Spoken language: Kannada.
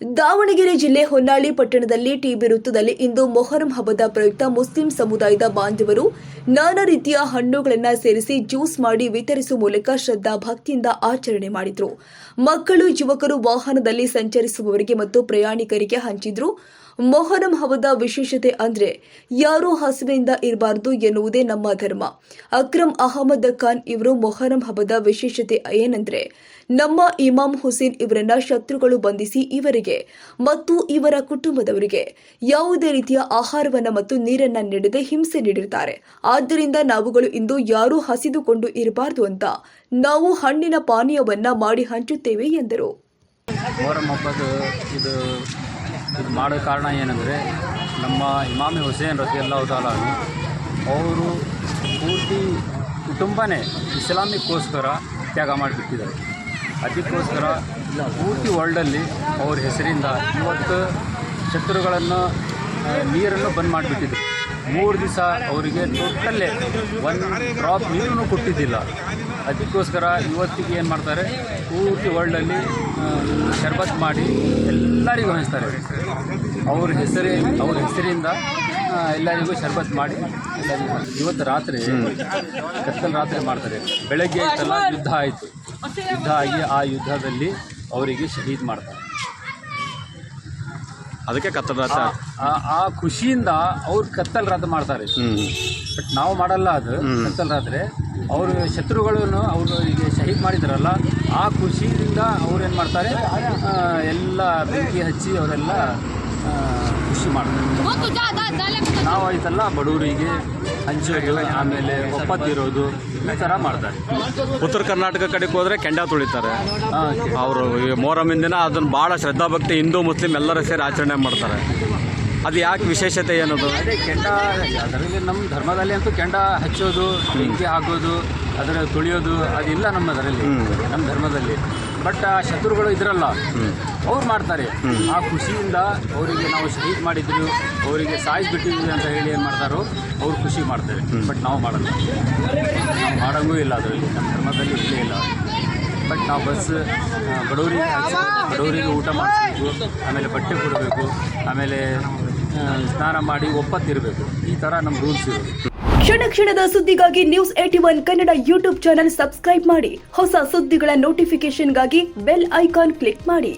ದಾವಣಗೆರೆ ಜಿಲ್ಲೆ ಹೊನ್ನಾಳಿ ಪಟ್ಟಣದಲ್ಲಿ ಟಿಬಿ ವೃತ್ತದಲ್ಲಿ ಇಂದು ಮೊಹರಂ ಹಬ್ಬದ ಪ್ರಯುಕ್ತ ಮುಸ್ಲಿಂ ಸಮುದಾಯದ ಬಾಂಧವರು ನಾನಾ ರೀತಿಯ ಹಣ್ಣುಗಳನ್ನು ಸೇರಿಸಿ ಜ್ಯೂಸ್ ಮಾಡಿ ವಿತರಿಸುವ ಮೂಲಕ ಶ್ರದ್ಧಾ ಭಕ್ತಿಯಿಂದ ಆಚರಣೆ ಮಾಡಿದರು. ಮಕ್ಕಳು, ಯುವಕರು ವಾಹನದಲ್ಲಿ ಸಂಚರಿಸುವವರಿಗೆ ಮತ್ತು ಪ್ರಯಾಣಿಕರಿಗೆ ಹಂಚಿದ್ರು. ಮೊಹರಂ ಹಬ್ಬದ ವಿಶೇಷತೆ ಅಂದ್ರೆ ಯಾರೂ ಹಸುವೆಯಿಂದ ಇರಬಾರದು ಎನ್ನುವುದೇ ನಮ್ಮ ಧರ್ಮ. ಅಕ್ರಮ್ ಅಹಮದ್ ಖಾನ್ ಇವರು ಮೊಹರಂ ಹಬ್ಬದ ವಿಶೇಷತೆ ಏನಂದ್ರೆ ನಮ್ಮ ಇಮಾಮ್ ಹುಸೇನ್ ಇವರನ್ನ ಶತ್ರುಗಳು ಬಂಧಿಸಿ ಇವರಿಗೆ ಮತ್ತು ಇವರ ಕುಟುಂಬದವರಿಗೆ ಯಾವುದೇ ರೀತಿಯ ಆಹಾರವನ್ನ ಮತ್ತು ನೀರನ್ನ ನೀಡದೆ ಹಿಂಸೆ ನೀಡಿರುತ್ತಾರೆ ಆದ್ದರಿಂದ ನಾವುಗಳು ಇಂದು ಯಾರೂ ಹಸಿದುಕೊಂಡು ಇರಬಾರದು ಅಂತ ನಾವು ಹಣ್ಣಿನ ಪಾನೀಯವನ್ನ ಮಾಡಿ ಹಂಚುತ್ತೇವೆ ಎಂದರು. ಇದು ಮಾಡೋ ಕಾರಣ ಏನಂದರೆ ನಮ್ಮ ಇಮಾಮಿ ಹುಸೇನ್ ರತಿ ಅಲ್ಲಾಹುತಾಲ ಅವರು ಪೂರ್ತಿ ಕುಟುಂಬನೇ ಇಸ್ಲಾಮಿಕ್ಕೋಸ್ಕರ ತ್ಯಾಗ ಮಾಡಿಬಿಟ್ಟಿದ್ದಾರೆ. ಅದಕ್ಕೋಸ್ಕರ ಪೂರ್ತಿ ವರ್ಲ್ಡಲ್ಲಿ ಅವ್ರ ಹೆಸರಿಂದ ಇವತ್ತು ಶತ್ರುಗಳನ್ನು ನೀರನ್ನು ಬಂದ್ ಮಾಡಿಬಿಟ್ಟಿದ್ರು. ಮೂರು ದಿವಸ ಅವರಿಗೆ ಟೋಟಲ್ಲೇ ಒಂದು ಡ್ರಾಪ್ ನೀರನ್ನು ಕೊಟ್ಟಿದ್ದಿಲ್ಲ. ಅದಕ್ಕೋಸ್ಕರ ಇವತ್ತಿಗೆ ಏನು ಮಾಡ್ತಾರೆ? ಪೂರ್ತಿ ವರ್ಲ್ಡಲ್ಲಿ ಶರ್ಬತ್ ಮಾಡಿ ಎಲ್ಲರಿಗೂ ಹಂಚ್ತಾರೆ. ಅವ್ರ ಹೆಸರೇ ಅವ್ರ ಹೆಸರಿಂದ ಎಲ್ಲರಿಗೂ ಶರ್ಬತ್ ಮಾಡಿ ಎಲ್ಲರಿಗೂ ಇವತ್ತು ರಾತ್ರಿ ಕತ್ತಲು ರಾತ್ರಿ ಮಾಡ್ತಾರೆ. ಬೆಳಗ್ಗೆ ಆಯ್ತಲ್ಲ ಯುದ್ಧ ಆಯಿತು. ಯುದ್ಧ ಆಗಿ ಆ ಯುದ್ಧದಲ್ಲಿ ಅವರಿಗೆ ಶಹೀದ್ ಮಾಡ್ತಾರೆ. ಅದಕ್ಕೆ ಕತ್ತಲ ರಾತ್ರಿ ಆ- ಆ- ಆ ಖುಷಿಯಿಂದ ಅವ್ರು ಕತ್ತಲ್ ರಾತ್ರಿ ಮಾಡ್ತಾರೆ. ಹ್ಮ್. ಬಟ್ ನಾವು ಮಾಡಲ್ಲ ಅದು ಕತ್ತಲ್ ರಾತ್ರಿ ಅವರು ಶತ್ರುಗಳನ್ನು ಅವರಿಗೆ ಶಹೀದ್ ಮಾಡಿದ್ರಲ್ಲ ಆ ಖುಷಿಯಿಂದ ಅವ್ರು ಏನು ಮಾಡ್ತಾರೆ? ಆ, ಎಲ್ಲ ಬೆಂಕಿ ಹಚ್ಚಿ ಅವರೆಲ್ಲ ಖುಷಿ ಮಾಡ್ತಾರೆ. ನಾವು ಆಯ್ತಲ್ಲ ಬಡವರಿಗೆ ಹಂಚೋದು ಆಮೇಲೆ ಒಪ್ಪತ್ತಿರೋದು ಈ ಥರ ಮಾಡ್ತಾರೆ. ಉತ್ತರ ಕರ್ನಾಟಕ ಕಡೆಗೆ ಹೋದರೆ ಕೆಂಡ ತುಳಿತಾರೆ. ಅವರು ಮೊಹರಮಿನ ದಿನ ಅದನ್ನು ಭಾಳ ಶ್ರದ್ಧಾಭಕ್ತಿ ಹಿಂದೂ ಮುಸ್ಲಿಂ ಎಲ್ಲರೂ ಸೇರಿ ಆಚರಣೆ ಮಾಡ್ತಾರೆ. ಅದು ಯಾಕೆ ವಿಶೇಷತೆ ಏನದು ಅದೇ ಕೆಂಡ ಅದರಲ್ಲಿ ನಮ್ಮ ಧರ್ಮದಲ್ಲಿ ಅಂತೂ ಕೆಂಡ ಹಚ್ಚೋದು ಬೆಂಕಿ ಹಾಕೋದು ಅದರ ತುಳಿಯೋದು ಅದಿಲ್ಲ ನಮ್ಮ ಅದರಲ್ಲಿ ನಮ್ಮ ಧರ್ಮದಲ್ಲಿ. ಬಟ್ ಆ ಶತ್ರುಗಳು ಇದ್ರಲ್ಲ ಅವ್ರು ಮಾಡ್ತಾರೆ. ಆ ಖುಷಿಯಿಂದ ಅವರಿಗೆ ನಾವು ಶಹೀದ್ ಮಾಡಿದ್ರು ಅವರಿಗೆ ಸಾಯಿಸ್ಬಿಟ್ಟಿದ್ವಿ ಅಂತ ಹೇಳಿ ಏನು ಮಾಡ್ತಾರೋ ಅವ್ರು ಖುಷಿ ಮಾಡ್ತಾರೆ. ಬಟ್ ನಾವು ಮಾಡಲ್ಲ. ನಾವು ಮಾಡೋಂಗೂ ಇಲ್ಲ ಅದರಲ್ಲಿ. ನಮ್ಮ ಧರ್ಮದಲ್ಲಿ ಇಲ್ಲೇ ಇಲ್ಲ. ಬಟ್ ನಾವು ಬಸ್ ಬಡವರಿಗೆ ಬಡವರಿಗೆ ಊಟ ಮಾಡಬೇಕು ಆಮೇಲೆ ಬಟ್ಟೆ ಕೊಡಬೇಕು ಆಮೇಲೆ ಸ್ನಾನ ಮಾಡಿ ಒಪ್ಪತ್ತಿರಬೇಕು. ಈ ತರ ನಮ್ಮ ರೂಲ್ಸ್ ಇರೋದು. ಕ್ಷಣ ಕ್ಷಣದ ಸುದ್ದಿಗಾಗಿ news at one Kannada YouTube channel subscribe ಮಾಡಿ. ಹೊಸ ಸುದ್ದಿಗಳ ನೋಟಿಫಿಕೇಶನ್ಗಾಗಿ ಬೆಲ್ ಐಕಾನ್ ಕ್ಲಿಕ್ ಮಾಡಿ.